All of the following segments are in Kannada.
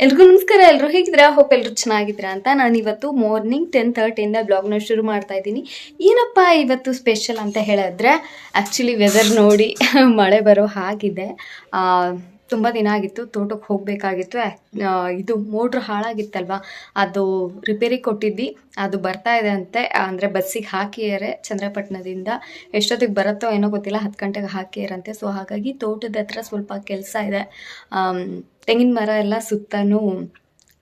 ಎಲ್ರಿಗೂ ನಮಸ್ಕಾರ. ಎಲ್ಲರೂ ಹೇಗಿದ್ದೀರಾ? ಹೋಪ್ ಎಲ್ಲರೂ ಚೆನ್ನಾಗಿದ್ದೀರಾ ಅಂತ ನಾನು ಇವತ್ತು ಮಾರ್ನಿಂಗ್ ಟೆನ್ ತರ್ಟಿಯಿಂದ ಬ್ಲಾಗ್ನ ಶುರು ಮಾಡ್ತಾ ಇದ್ದೀನಿ. ಏನಪ್ಪ ಇವತ್ತು ಸ್ಪೆಷಲ್ ಅಂತ ಹೇಳಿದ್ರೆ ಆ್ಯಕ್ಚುಲಿ ವೆದರ್ ನೋಡಿ ಮಳೆ ಬರೋ ಹಾಗಿದೆ. ತುಂಬ ದಿನ ಆಗಿತ್ತು, ತೋಟಕ್ಕೆ ಹೋಗಬೇಕಾಗಿತ್ತು. ಇದು ಮೋಟ್ರ್ ಹಾಳಾಗಿತ್ತಲ್ವ? ಅದು ರಿಪೇರಿ ಕೊಟ್ಟಿದ್ದು ಅದು ಬರ್ತಾ ಇದೆ ಅಂತೆ. ಅಂದರೆ ಬಸ್ಸಿಗೆ ಹಾಕಿಯಾರೆ ಚಂದ್ರಪಟ್ಟಣದಿಂದ. ಎಷ್ಟೊತ್ತಿಗೆ ಬರುತ್ತೋ ಏನೋ ಗೊತ್ತಿಲ್ಲ, ಹತ್ತು ಗಂಟೆಗೆ ಹಾಕಿಯರಂತೆ. ಸೊ ಹಾಗಾಗಿ ತೋಟದ ಹತ್ರ ಸ್ವಲ್ಪ ಕೆಲಸ ಇದೆ. ತೆಂಗಿನ ಮರ ಎಲ್ಲ ಸುತ್ತನೂ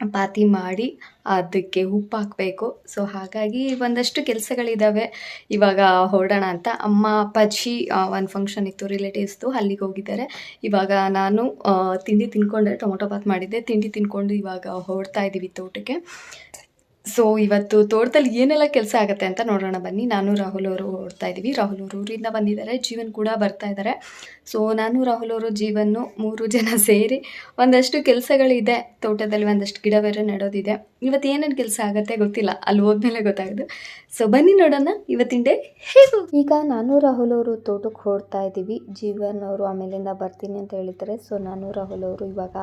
ಪಾತಿ ಮಾಡಿ ಅದಕ್ಕೆ ಉಪ್ಪು ಹಾಕಬೇಕು. ಸೊ ಹಾಗಾಗಿ ಒಂದಷ್ಟು ಕೆಲಸಗಳಿದ್ದಾವೆ ಇವಾಗ ಹೊರಡೋಣ ಅಂತ. ಅಮ್ಮ, ಅಪ್ಪಾಜಿ ಒಂದು ಫಂಕ್ಷನ್ ಇತ್ತು ರಿಲೇಟಿವ್ಸ್ದು ಅಲ್ಲಿಗೆ ಹೋಗಿದ್ದಾರೆ. ಇವಾಗ ನಾನು ತಿಂಡಿ ತಿನ್ಕೊಂಡೆ, ಟೊಮೊಟೊ ಬಾತ್ ಮಾಡಿದ್ದೆ. ತಿಂಡಿ ತಿನ್ಕೊಂಡು ಇವಾಗ ಹೊರಡ್ತಾ ಇದ್ದೀವಿ ತೋಟಕ್ಕೆ. ಸೊ ಇವತ್ತು ತೋಟದಲ್ಲಿ ಏನೆಲ್ಲ ಕೆಲಸ ಆಗುತ್ತೆ ಅಂತ ನೋಡೋಣ ಬನ್ನಿ. ನಾನು ರಾಹುಲ್ ಅವರು ಓಡ್ತಾ ಇದ್ದೀವಿ ರಾಹುಲ್ ಅವರು ಊರಿಂದ ಬಂದಿದ್ದಾರೆ. ಜೀವನ್ ಕೂಡ ಬರ್ತಾ ಇದ್ದಾರೆ. ಸೊ ನಾನು ರಾಹುಲ್ ಅವರು, ಜೀವನ್ನು ಮೂರು ಜನ ಸೇರಿ ಒಂದಷ್ಟು ಕೆಲಸಗಳಿದೆ. ತೋಟದಲ್ಲಿ ಒಂದಷ್ಟು ಗಿಡ ಬೇರೆ ನೆಡೋದಿದೆ. ಇವತ್ತು ಏನೇನು ಕೆಲಸ ಆಗುತ್ತೆ ಗೊತ್ತಿಲ್ಲ. ಅಲ್ಲಿ ಹೋದ್ಮೇಲೆ ಗೊತ್ತಾಗೋದು. ಸೊ ಬನ್ನಿ ನೋಡೋಣ ಇವತ್ತಿನ ಡೇ ಹೇಗೂ? ಈಗ ನಾನು ರಾಹುಲ್ ಅವರು ತೋಟಕ್ಕೆ ಹೊಡ್ತಾ ಇದ್ದೀವಿ ಜೀವನ್ ಅವರು ಆಮೇಲಿಂದ ಬರ್ತೀನಿ ಅಂತ ಹೇಳಿದ್ದಾರೆ. ಸೊ ನಾನು ರಾಹುಲ್ ಅವರು ಇವಾಗ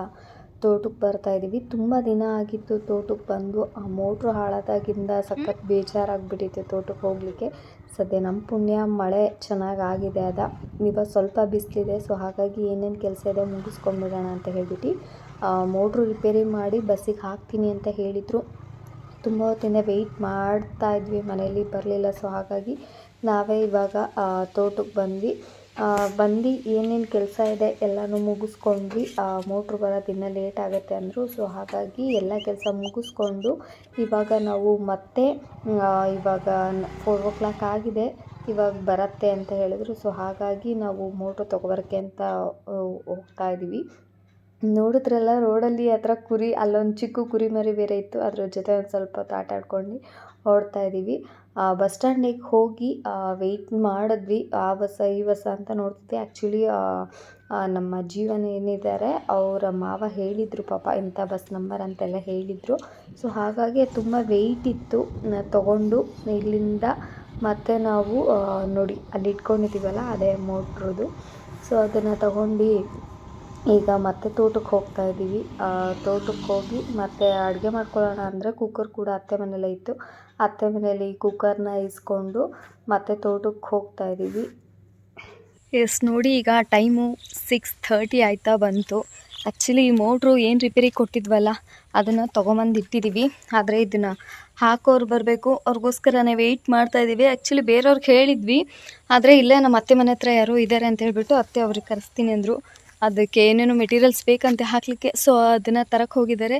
ತೋಟಕ್ಕೆ ಬರ್ತಾ ಇದ್ದೀವಿ. ತುಂಬ ದಿನ ಆಗಿತ್ತು ತೋಟಕ್ಕೆ ಬಂದು. ಆ ಮೋಟ್ರು ಹಾಳಾದಾಗಿಂದ ಸಖತ್ ಬೇಜಾರಾಗ್ಬಿಟ್ಟಿತ್ತು ತೋಟಕ್ಕೆ ಹೋಗಲಿಕ್ಕೆ. ಸದ್ಯ ನಮ್ಮ ಪುಣ್ಯ ಮಳೆ ಚೆನ್ನಾಗಿ ಆಗಿದೆ. ಅದ ಇವಾಗ ಸ್ವಲ್ಪ ಬಿಸಿಲಿದೆ. ಸೊ ಹಾಗಾಗಿ ಏನೇನು ಕೆಲಸ ಇದೆ ಮುಗಿಸ್ಕೊಂಡ್ಬಿಡೋಣ ಅಂತ ಹೇಳಿಬಿಟ್ಟು ಮೋಟ್ರು ರಿಪೇರಿ ಮಾಡಿ ಬಸ್ಸಿಗೆ ಹಾಕ್ತೀನಿ ಅಂತ ಹೇಳಿದರು. ತುಂಬ ಹೊತ್ತಿಂದ ವೆಯ್ಟ್ ಮಾಡ್ತಾ ಇದ್ವಿ. ಮನೇಲಿ ಬರಲಿಲ್ಲ. ಸೊ ಹಾಗಾಗಿ ನಾವೇ ಇವಾಗ ತೋಟಕ್ಕೆ ಬಂದು ಬಂದು ಏನೇನು ಕೆಲಸ ಇದೆ ಎಲ್ಲನೂ ಮುಗಿಸ್ಕೊಂಡ್ವಿ. ಮೋಟ್ರ್ ಬರೋದು ಇನ್ನೂ ಲೇಟ್ ಆಗುತ್ತೆ ಅಂದರು. ಸೊ ಹಾಗಾಗಿ ಎಲ್ಲ ಕೆಲಸ ಮುಗಿಸ್ಕೊಂಡು ಇವಾಗ ನಾವು ಮತ್ತೆ ಇವಾಗ ಫೋರ್ ಓ ಕ್ಲಾಕ್ ಆಗಿದೆ. ಇವಾಗ ಬರುತ್ತೆ ಅಂತ ಹೇಳಿದ್ರು. ಸೊ ಹಾಗಾಗಿ ನಾವು ಮೋಟ್ರ್ ತೊಗೊಬರೋಕ್ಕೆ ಅಂತ ಹೋಗ್ತಾ ಇದ್ದೀವಿ ನೋಡಿದ್ರಲ್ಲ ರೋಡಲ್ಲಿ ಹತ್ರ ಕುರಿ, ಅಲ್ಲೊಂದು ಚಿಕ್ಕ ಕುರಿ ಮರಿ ಬೇರೆ ಇತ್ತು. ಅದ್ರ ಜೊತೆ ಒಂದು ಸ್ವಲ್ಪ ಆಡ್ಕೊಂಡು ಹೊರಡ್ತಾ ಇದ್ದೀವಿ ಬಸ್ ಸ್ಟ್ಯಾಂಡಿಗೆ ಹೋಗಿ ವೆಯ್ಟ್ ಮಾಡಿದ್ವಿ. ಆ ಬಸ್ಸ ಈ ಬಸ್ಸ ಅಂತ ನೋಡ್ತಿದ್ದೆ ಆ್ಯಕ್ಚುಲಿ ನಮ್ಮ ಜೀವನ ಏನಿದ್ದಾರೆ, ಅವರ ಮಾವ ಹೇಳಿದರು, ಪಾಪ ಇಂಥ ಬಸ್ ನಂಬರ್ ಅಂತೆಲ್ಲ ಹೇಳಿದರು. ಸೊ ಹಾಗಾಗಿ ತುಂಬ ವೆಯ್ಟ್ ಇತ್ತು ತಗೊಂಡು ಇಲ್ಲಿಂದ ಮತ್ತೆ ನಾವು ನೋಡಿ ಅಲ್ಲಿ ಇಟ್ಕೊಂಡಿದ್ದೀವಲ್ಲ ಅದೇ ಮೋಟ್ರದು ಸೊ ಅದನ್ನು ತಗೊಂಡು ಈಗ ಮತ್ತೆ ತೋಟಕ್ಕೆ ಹೋಗ್ತಾ ಇದ್ದೀವಿ. ತೋಟಕ್ಕೆ ಹೋಗಿ ಮತ್ತೆ ಅಡುಗೆ ಮಾಡ್ಕೊಳ್ಳೋಣ ಅಂದರೆ ಕುಕ್ಕರ್ ಕೂಡ ಅತ್ತೆ ಮನೇಲೆ ಇತ್ತು. ಅತ್ತೆ ಮನೇಲಿ ಕುಕ್ಕರ್ನ ಇಸ್ಕೊಂಡು ಮತ್ತೆ ತೋಟಕ್ಕೆ ಹೋಗ್ತಾ ಇದ್ದೀವಿ. ಎಸ್, ನೋಡಿ ಈಗ ಟೈಮು ಸಿಕ್ಸ್ ಥರ್ಟಿ ಆಯ್ತಾ ಬಂತು. ಆ್ಯಕ್ಚುಲಿ ಈ ಮೋಟ್ರು ಏನು ರಿಪೇರಿ ಕೊಟ್ಟಿದ್ವಲ್ಲ, ಅದನ್ನು ತೊಗೊಂಬಂದು ಇಟ್ಟಿದ್ದೀವಿ ಆದರೆ ಇದನ್ನು ಹಾಕೋರು ಬರಬೇಕು, ಅವ್ರಿಗೋಸ್ಕರನೇ ವೆಯ್ಟ್ ಮಾಡ್ತಾ ಇದ್ದೀವಿ ಆ್ಯಕ್ಚುಲಿ ಬೇರೆಯವ್ರಿಗೆ ಹೇಳಿದ್ವಿ. ಆದರೆ ಇಲ್ಲೇ ನಮ್ಮ ಅತ್ತೆ ಮನೆ ಹತ್ರ ಯಾರೋ ಇದ್ದಾರೆ ಅಂತ ಹೇಳಿಬಿಟ್ಟು ಅತ್ತೆ ಅವ್ರಿಗೆ ಕರೆಸ್ತೀನಿ ಅಂದರು. ಅದಕ್ಕೆ ಏನೇನು ಮೆಟೀರಿಯಲ್ಸ್ ಬೇಕಂತ ಹಾಕಲಿಕ್ಕೆ? ಸೊ ಅದನ್ನು ತರಕ್ಕೆ ಹೋಗಿದ್ದಾರೆ.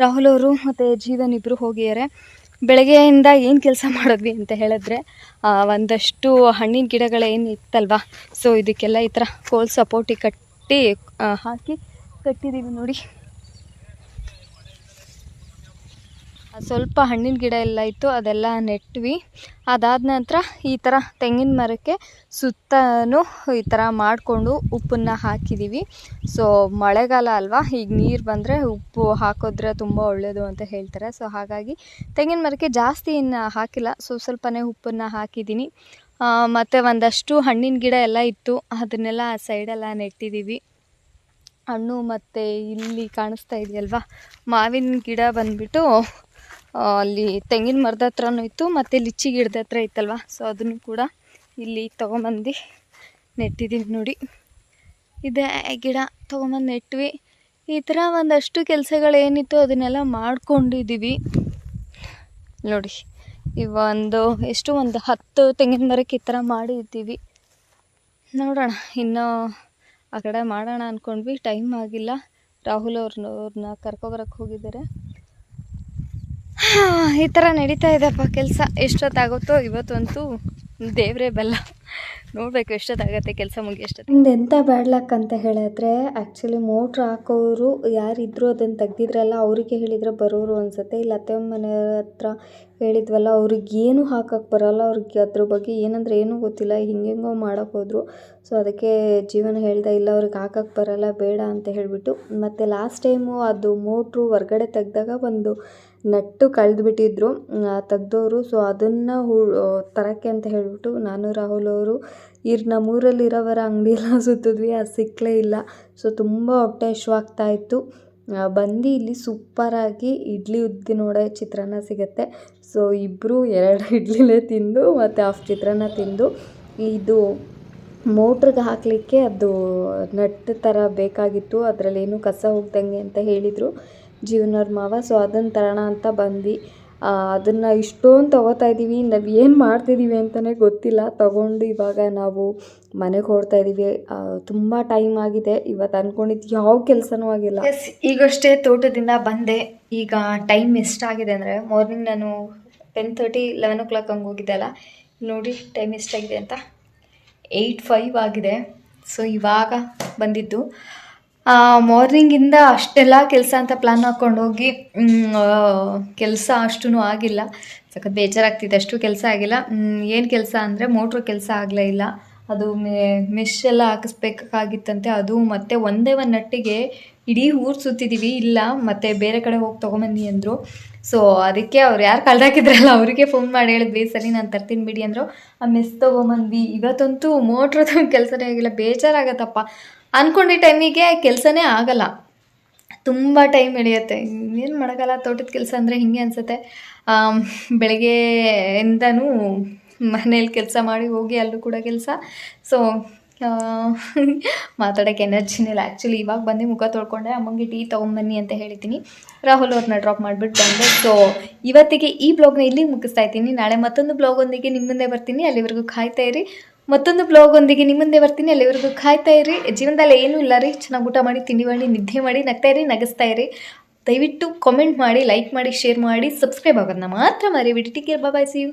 ರಾಹುಲ್ ಅವರು ಮತ್ತು ಜೀವನ್ ಇಬ್ಬರು ಹೋಗಿದ್ದಾರೆ. ಬೆಳಗ್ಗೆಯಿಂದ ಏನು ಕೆಲಸ ಮಾಡಿದ್ವಿ ಅಂತ ಹೇಳಿದ್ರೆ ಒಂದಷ್ಟು ಹಣ್ಣಿನ ಗಿಡಗಳೇನು ಇತ್ತಲ್ವ? ಸೊ ಇದಕ್ಕೆಲ್ಲ ಈ ಥರ ಕೋಲ್ ಸಪೋರ್ಟಿಗೆ ಕಟ್ಟಿ ಹಾಕಿ ಕಟ್ಟಿದ್ದೀವಿ ನೋಡಿ. ಸ್ವಲ್ಪ ಹಣ್ಣಿನ ಗಿಡ ಎಲ್ಲ ಇತ್ತು, ಅದೆಲ್ಲ ನೆಟ್ವಿ. ಅದಾದ ನಂತರ ಈ ಥರ ತೆಂಗಿನ ಮರಕ್ಕೆ ಸುತ್ತನೂ ಈ ಥರ ಮಾಡಿಕೊಂಡು ಉಪ್ಪನ್ನು ಹಾಕಿದ್ದೀವಿ ಸೊ ಮಳೆಗಾಲ ಅಲ್ವಾ, ಈಗ ನೀರು ಬಂದರೆ ಉಪ್ಪು ಹಾಕಿದ್ರೆ ತುಂಬ ಒಳ್ಳೆಯದು ಅಂತ ಹೇಳ್ತಾರೆ. ಸೊ ಹಾಗಾಗಿ ತೆಂಗಿನ ಮರಕ್ಕೆ ಜಾಸ್ತಿ ಇನ್ನು ಹಾಕಿಲ್ಲ, ಸೊ ಸ್ವಲ್ಪನೇ ಉಪ್ಪನ್ನು ಹಾಕಿದ್ದೀನಿ ಮತ್ತು ಒಂದಷ್ಟು ಹಣ್ಣಿನ ಗಿಡ ಎಲ್ಲ ಇತ್ತು, ಅದನ್ನೆಲ್ಲ ಸೈಡೆಲ್ಲ ನೆಟ್ಟಿದ್ದೀವಿ ಹಣ್ಣು ಮತ್ತು ಇಲ್ಲಿ ಕಾಣಿಸ್ತಾ ಇದೆಯಲ್ವಾ, ಮಾವಿನ ಗಿಡ ಬಂದ್ಬಿಟ್ಟು ಅಲ್ಲಿ ತೆಂಗಿನ ಮರದ ಹತ್ರನೂ ಇತ್ತು, ಮತ್ತು ಲಿಚ್ಚಿ ಗಿಡದ ಹತ್ರ ಇತ್ತಲ್ವ? ಸೊ ಅದನ್ನು ಕೂಡ ಇಲ್ಲಿ ತೊಗೊಂಬಂದು ನೆಟ್ಟಿದ್ದೀವಿ ನೋಡಿ. ಇದೇ ಗಿಡ ತೊಗೊಂಬಂದು ನೆಟ್ವಿ. ಈ ಥರ ಒಂದಷ್ಟು ಕೆಲಸಗಳೇನಿತ್ತು ಅದನ್ನೆಲ್ಲ ಮಾಡ್ಕೊಂಡಿದ್ದೀವಿ. ನೋಡಿ ಇವೊಂದು ಎಷ್ಟು ಒಂದು ಹತ್ತು ತೆಂಗಿನ ಮರಕ್ಕೆ ಈ ಥರ ಮಾಡಿದ್ದೀವಿ. ನೋಡೋಣ, ಇನ್ನೂ ಆ ಕಡೆ ಮಾಡೋಣ ಅಂದ್ಕೊಂಡ್ವಿ ಟೈಮ್ ಆಗಿಲ್ಲ. ರಾಹುಲ್ ಅವ್ರನ್ನ ಅವ್ರನ್ನ ಕರ್ಕೊಬರಕ್ಕೆ ಹೋಗಿದ್ದಾರೆ. ಈ ಥರ ನಡೀತಾ ಇದೆಪ್ಪ ಕೆಲಸ. ಎಷ್ಟೊತ್ತಾಗುತ್ತೋ ಇವತ್ತಂತೂ ದೇವರೇ ಬಲ್ಲ. ನೋಡಬೇಕು ಎಷ್ಟೊತ್ತಾಗತ್ತೆ ಕೆಲಸ ಮುಗಿಯಷ್ಟೊತ್ತು ಎಂಥ ಬ್ಯಾಡ್ ಲಕ್ ಅಂತ ಹೇಳಿದ್ರೆ ಆ್ಯಕ್ಚುಲಿ ಮೋಟ್ರ್ ಹಾಕೋರು ಯಾರಿದ್ರು ಅದನ್ನು ತೆಗ್ದಿದ್ರಲ್ಲ, ಅವರಿಗೆ ಹೇಳಿದ್ರೆ ಬರೋರು ಅನ್ಸುತ್ತೆ. ಇಲ್ಲ ಅತ್ತೆ ಮನೆ ಹತ್ರ ಹೇಳಿದ್ವಲ್ಲ, ಅವ್ರಿಗೆ ಏನು ಹಾಕಕ್ಕೆ ಬರೋಲ್ಲ ಅವ್ರಿಗೆ ಅದ್ರ ಬಗ್ಗೆ. ಏನಂದ್ರೆ ಏನೂ ಗೊತ್ತಿಲ್ಲ, ಹಿಂಗೆಂಗೋ ಮಾಡೋಕ್ಕೆ ಹೋದರು. ಸೊ ಅದಕ್ಕೆ ಜೀವನ ಹೇಳ್ದೆ, ಇಲ್ಲ ಅವ್ರಿಗೆ ಹಾಕಕ್ಕೆ ಬರೋಲ್ಲ, ಬೇಡ ಅಂತ ಹೇಳಿಬಿಟ್ಟು. ಮತ್ತು ಲಾಸ್ಟ್ ಟೈಮು ಅದು ಮೋಟ್ರು ಹೊರ್ಗಡೆ ತೆಗ್ದಾಗ ಒಂದು ನಟ್ಟು ಕಳೆದ್ಬಿಟ್ಟಿದ್ರು ತೆಗ್ದೋರು. ಸೊ ಅದನ್ನು ಹು ತರೋಕ್ಕೆ ಅಂತ ಹೇಳಿಬಿಟ್ಟು ನಾನು, ರಾಹುಲ್ ಅವರು, ಇರ್ ನಮ್ಮೂರಲ್ಲಿ ಇರೋವರ ಅಂಗಡಿ ಎಲ್ಲ ಸುತ್ತಿದ್ವಿ ಅದು ಸಿಕ್ಕಲೇ ಇಲ್ಲ. ಸೊ ತುಂಬ ಹೊಟ್ಟೆ ಹಶ್ವಾಗ್ತಾ ಇತ್ತು. ಬಂದು ಇಲ್ಲಿ ಸೂಪರಾಗಿ ಇಡ್ಲಿ ಉದ್ದಿ ನೋಡೋ ಚಿತ್ರಾನ್ನ ಸಿಗುತ್ತೆ. ಸೊ ಇಬ್ಬರು ಎರಡು ಇಡ್ಲಿನೇ ತಿಂದು, ಮತ್ತು ಆಫ್ ಚಿತ್ರಾನ್ನ ತಿಂದು, ಇದು ಮೋಟ್ರಿಗೆ ಹಾಕಲಿಕ್ಕೆ ಅದು ನಟ್ ಥರ ಬೇಕಾಗಿತ್ತು. ಅದರಲ್ಲೇನು ಕಸ ಹೋಗ್ದಂಗೆ ಅಂತ ಹೇಳಿದರು. ಜೀವನವ್ರ ಮಾವ ಸೊ ಅದನ್ನು ತರೋಣ ಅಂತ ಬಂದ್ವಿ. ಅದನ್ನು ಇಷ್ಟೊಂದು ತೊಗೋತಾ ಇದ್ದೀವಿ ನಾವು ಏನು ಮಾಡ್ತಿದ್ದೀವಿ ಅಂತಲೇ ಗೊತ್ತಿಲ್ಲ. ತಗೊಂಡು ಇವಾಗ ನಾವು ಮನೆಗೆ ಹೊರಡ್ತಾ ಇದ್ದೀವಿ ತುಂಬ ಟೈಮ್ ಆಗಿದೆ. ಇವತ್ತು ಅಂದ್ಕೊಂಡಿದ್ದು ಯಾವ ಕೆಲಸನೂ ಆಗಿಲ್ಲ. ಎಸ್ ಈಗಷ್ಟೇ ತೋಟದಿಂದ ಬಂದೆ. ಈಗ ಟೈಮ್ ಎಷ್ಟಾಗಿದೆ ಅಂದರೆ ಮಾರ್ನಿಂಗ್ ನಾನು ten thirty eleven o'clock ಹಂಗೆ ಹೋಗಿದ್ದೆ ಅಲ್ಲ. ನೋಡಿ ಟೈಮ್ ಎಷ್ಟಾಗಿದೆ ಅಂತ. ಏಯ್ಟ್ ಫೈವ್ ಆಗಿದೆ. ಸೊ ಇವಾಗ ಬಂದಿದ್ದು. ಮಾರ್ನಿಂಗಿಂದ ಅಷ್ಟೆಲ್ಲ ಕೆಲಸ ಅಂತ ಪ್ಲ್ಯಾನ್ ಹಾಕ್ಕೊಂಡು ಹೋಗಿ ಕೆಲಸ ಅಷ್ಟೂ ಆಗಿಲ್ಲ. ಸಖತ್ ಬೇಜಾರಾಗ್ತಿದೆ, ಅಷ್ಟು ಕೆಲಸ ಆಗಿಲ್ಲ. ಏನು ಕೆಲಸ ಅಂದರೆ ಮೋಟ್ರ್ ಕೆಲಸ ಆಗಲೇ ಇಲ್ಲ. ಅದು ಮೆಶ್ ಎಲ್ಲ ಹಾಕಿಸ್ಬೇಕಾಗಿತ್ತಂತೆ. ಅದು ಮತ್ತೆ ಒಂದೇ ಒಂದು ನಟ್ಟಿಗೆ ಇಡೀ ಊರು ಸುತ್ತಿದ್ದೀವಿ ಇಲ್ಲ, ಮತ್ತೆ ಬೇರೆ ಕಡೆ ಹೋಗಿ ತೊಗೊಂಬನ್ನಿ ಅಂದರು. ಸೊ ಅದಕ್ಕೆ ಅವ್ರು ಯಾರು ಕಳ್ದಾಕಿದ್ರಲ್ಲ ಅವರಿಗೆ ಫೋನ್ ಮಾಡಿ ಹೇಳಿದ್ವಿ. ಸರಿ, ನಾನು ತರ್ತೀನಿ ಬಿಡಿ ಅಂದರು. ಆ ಮೆಸ್ ತೊಗೊಂಬಂದ್ವಿ. ಇವತ್ತಂತೂ ಮೋಟ್ರದ್ದು ಕೆಲಸನೇ ಆಗಿಲ್ಲ. ಬೇಜಾರಾಗತ್ತಪ್ಪ. ಅಂದ್ಕೊಂಡಿದ್ದ ಟೈಮಿಗೆ ಕೆಲಸನೇ ಆಗಲ್ಲ. ತುಂಬ ಟೈಮ್ ಹಿಡಿಯುತ್ತೆ. ಏನು ಮಾಡೋಕ್ಕಲ್ಲ ತೋಟದ ಕೆಲಸ ಅಂದರೆ ಹಿಂಗೆ ಅನಿಸುತ್ತೆ. ಬೆಳಗ್ಗೆಯಿಂದನೂ ಮನೇಲಿ ಕೆಲಸ ಮಾಡಿ ಹೋಗಿ ಅಲ್ಲೂ ಕೂಡ ಕೆಲಸ. ಸೊ ಮಾತಾಡೋಕ್ಕೆ ಎನರ್ಜಿನೇ ಇಲ್ಲ. ಆ್ಯಕ್ಚುಲಿ ಇವಾಗ ಬಂದು ಮುಖ ತೊಳ್ಕೊಂಡೆ. ಅಮ್ಮಂಗೆ ಟೀ ತೊಗೊಂಬನ್ನಿ ಅಂತ ಹೇಳಿದ್ದೀನಿ. ರಾಹುಲ್ ಅವ್ರನ್ನ ಡ್ರಾಪ್ ಮಾಡಿಬಿಟ್ಟು ಬಂದೆ. ಸೊ ಇವತ್ತಿಗೆ ಈ ಬ್ಲಾಗ್ನ ಇಲ್ಲಿ ಮುಗಿಸ್ತಾ ಇದ್ದೀನಿ. ನಾಳೆ ಮತ್ತೊಂದು ಬ್ಲಾಗೊಂದಿಗೆ ನಿಮ್ಮ ಮುಂದೆ ಬರ್ತೀನಿ. ಅಲ್ಲಿವರೆಗೂ ಕಾಯ್ತಾ ಇರಿ. ಮತ್ತೊಂದು ಬ್ಲಾಗೊಂದಿಗೆ ನಿಮ್ಮ ಮುಂದೆ ಬರ್ತೀನಿ. ಅಲ್ಲಿವರೆಗೂ ಕಾಯ್ತಾ ಇರಿ. ಜೀವನದಲ್ಲಿ ಏನೂ ಇಲ್ಲ ರೀ. ಚೆನ್ನಾಗಿ ಊಟ ಮಾಡಿ, ತಿಂಡಿ ಮಾಡಿ, ನಿದ್ದೆ ಮಾಡಿ, ನಗ್ತಾ ಇರಿ, ನಗಿಸ್ತಾ ಇರಿ. ದಯವಿಟ್ಟು ಕಾಮೆಂಟ್ ಮಾಡಿ ಲೈಕ್ ಮಾಡಿ ಶೇರ್ ಮಾಡಿ ಸಬ್ಸ್ಕ್ರೈಬ್ ಆಗೋದನ್ನ ಮಾತ್ರ ಮರಿಬಿಡಿ. ಟಿಕೆ ಬಾಯ್ ಸಿ ಯು